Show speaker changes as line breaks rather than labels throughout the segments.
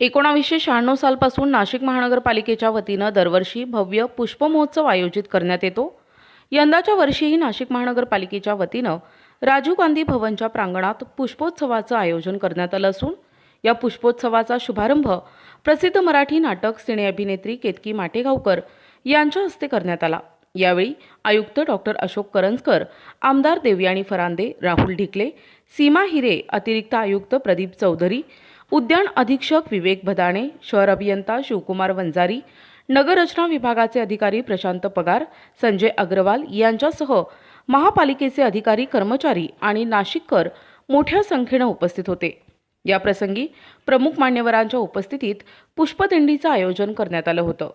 एकोणावीसशे शहाण्णव सालपासून नाशिक महानगरपालिकेच्या वतीनं दरवर्षी भव्य पुष्पमहोत्सव आयोजित करण्यात येतो. यंदाच्या वर्षीही नाशिक महानगरपालिकेच्या वतीनं राजीव गांधी भवनच्या प्रांगणात पुष्पोत्सवाचं आयोजन करण्यात आलं असून या पुष्पोत्सवाचा शुभारंभ प्रसिद्ध मराठी नाटक सिने अभिनेत्री केतकी माटेगावकर यांच्या हस्ते करण्यात आला. यावेळी आयुक्त डॉक्टर अशोक करंजकर आमदार देवयाणी फरांदे राहुल ढिकले सीमा हिरे अतिरिक्त आयुक्त प्रदीप चौधरी उद्यान अधीक्षक विवेक भदाणे शहर अभियंता शिवकुमार वंजारी नगररचना विभागाचे अधिकारी प्रशांत पगार संजय अग्रवाल यांच्यासह महापालिकेचे अधिकारी कर्मचारी आणि नाशिककर मोठ्या संख्येनं उपस्थित होते. याप्रसंगी प्रमुख मान्यवरांच्या उपस्थितीत पुष्पदिंडीचं आयोजन करण्यात आलं होतं.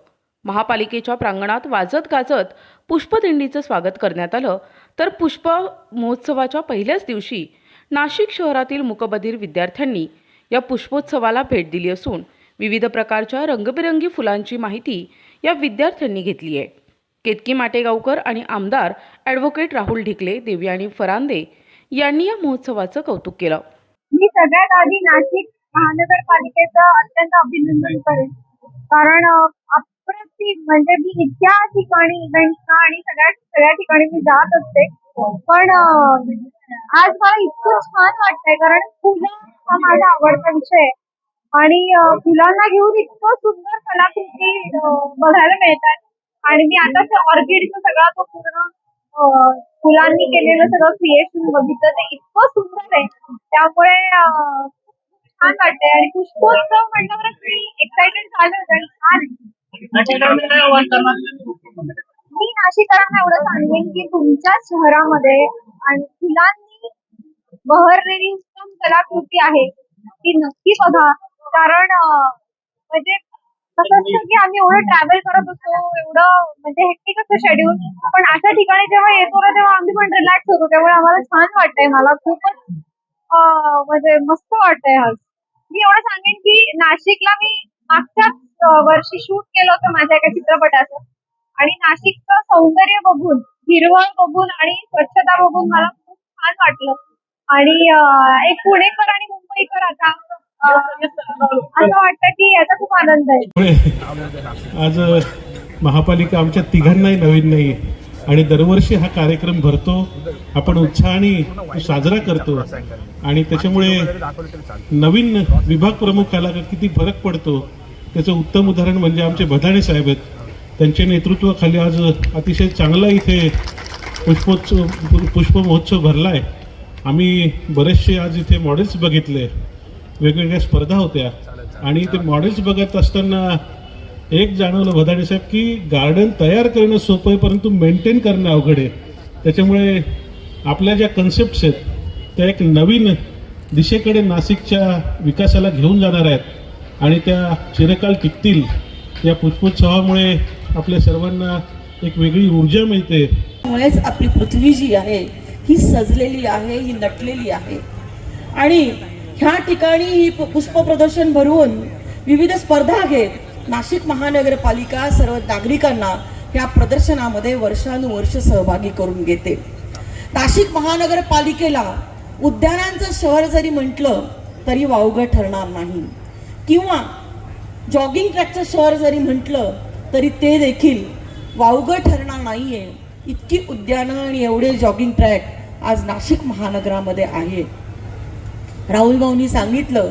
महापालिकेच्या प्रांगणात वाजत गाजत पुष्पदिंडीचं स्वागत करण्यात आलं. तर पुष्प महोत्सवाच्या पहिल्याच दिवशी नाशिक शहरातील मुकबधीर विद्यार्थ्यांनी या पुष्पोत्सवाला भेट दिली असून विविध प्रकारच्या रंगबिरंगी फुलांची माहिती या विद्यार्थ्यांनी घेतली आहे. केतकी माटेगावकर आणि आमदार ॲडव्होकेट राहुल ढिकले देवयानी फरांदे यांनी या महोत्सवाचं कौतुक केलं.
मी सगळ्यात आधी नाशिक महानगरपालिकेचं अत्यंत अभिनंदन करेन. कारण अप्रतिम म्हणजे मी इतक्या ठिकाणी इव्हेंट्सना आणि सगळ्या सगळ्या ठिकाणी मी जात असते. पण आज मला इतकं छान वाटतंय कारण फुलं हा माझा आवडता विषय आहे. आणि फुलांना घेऊन इतकं सुंदर कलाकृती बघायला मिळतात. आणि मी आता ते ऑर्किडचं सगळा तो पूर्ण फुलांनी केलेलं सगळं क्रिएशन बघितलं. ते इतकं सुंदर आहे. त्यामुळे छान वाटतंय. आणि पुष्पोत्सव म्हटल्यावर मी एक्साइटेड आणि छान मी नाशिकांना एवढं सांगेन की तुमच्या शहरामध्ये आणि फुलां बहरलेली उत्तम कलाकृती आहे. ती नक्की बघा. कारण म्हणजे कसं असतं की आम्ही एवढं ट्रॅव्हल करत असतो एवढं म्हणजे हेक्टिक असतं शेड्यूल पण अशा ठिकाणी जेव्हा येतो ना तेव्हा आम्ही पण रिलॅक्स होतो. त्यामुळे आम्हाला छान वाटतंय. मला खूपच म्हणजे मस्त वाटतंय आज मी एवढं सांगेन की नाशिकला मी मागच्याच वर्षी शूट केलं होतं माझ्या एका चित्रपटाचं. आणि नाशिकचं सौंदर्य बघून हिरवळ बघून आणि स्वच्छता बघून मला खूप छान वाटलं. आणि एक पुणेकर आणि मुंबईकर आता असं वाटतं की याचा खूप आनंद आहे.
आज महापालिका आमच्या तिघांनाही नवीन नाही आणि दरवर्षी हा कार्यक्रम भरतो. आपण उत्साहाने साजरा करतो. आणि त्याच्यामुळे नवीन विभाग प्रमुखाला किती फरक पडतो. त्याचं उत्तम उदाहरण म्हणजे आमचे भदाणे साहेब आहेत. त्यांच्या नेतृत्वाखाली आज अतिशय चांगला इथे पुष्पोत्सव पुष्प महोत्सव भरला आहे आम्ही बरेचसे आज इथे मॉडेल्स बघितले. वेगवेगळ्या स्पर्धा होत्या. आणि ते मॉडेल्स बघत असताना एक जाणवलं भदाडे साहेब की गार्डन तयार करणं सोपं आहे परंतु मेंटेन करणं अवघड आहे. त्याच्यामुळे आपल्या ज्या कन्सेप्ट्स आहेत त्या एक नवीन दिशेकडे नाशिकच्या विकासाला घेऊन जाणार आहेत. आणि त्या चिरकाल टिकतील. या पुष्पोत्सवामुळे आपल्या सर्वांना एक वेगळी ऊर्जा मिळते.
मुळेच आपली पृथ्वी जी आहे ही सजलेली आहे ही नटलेली आहे. आणि ह्या ठिकाणी ही पु- पुष्प प्रदर्शन भरवून विविध स्पर्धा घेत नाशिक महानगरपालिका सर्व नागरिकांना ह्या प्रदर्शनामध्ये वर्षानुवर्ष सहभागी करून घेते. नाशिक महानगरपालिकेला उद्यानांचं शहर जरी म्हटलं तरी वावगं ठरणार नाही. किंवा जॉगिंग ट्रॅकचं शहर जरी म्हटलं तरी ते देखील वावगं ठरणार नाही आहे इतकी उद्यानं आणि एवढे जॉगिंग ट्रॅक आज नाशिक महानगरामध्ये आहे. राहुल भाऊनी सांगितलं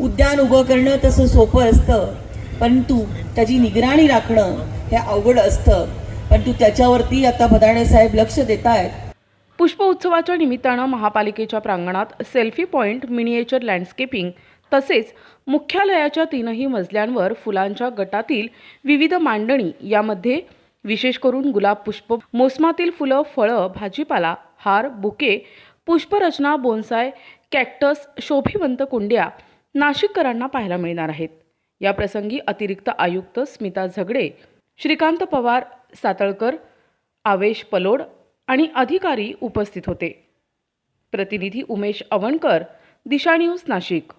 उद्यान उभं करणं तसं सोपं असतं परंतु त्याची निगराणी राखणं हे अवघड असतं. परंतु त्याच्यावरती आता भदाणे साहेब लक्ष देत आहेत
पुष्प उत्सवाच्या निमित्तानं महापालिकेच्या प्रांगणात सेल्फी पॉईंट मिनिएचर लँडस्केपिंग तसेच मुख्यालयाच्या तीनही मजल्यांवर फुलांच्या गटातील विविध मांडणी यामध्ये विशेष करून गुलाब पुष्प मोसमातील फुलं फळं भाजीपाला हार बुके पुष्परचना बोन्साय कॅक्टस शोभिवंत कुंड्या नाशिककरांना पाहायला मिळणार आहेत. या प्रसंगी अतिरिक्त आयुक्त स्मिता झगडे श्रीकांत पवार सातळकर आवेश पलोड आणि अधिकारी उपस्थित होते. प्रतिनिधी उमेश अवणकर दिशा न्यूज नाशिक.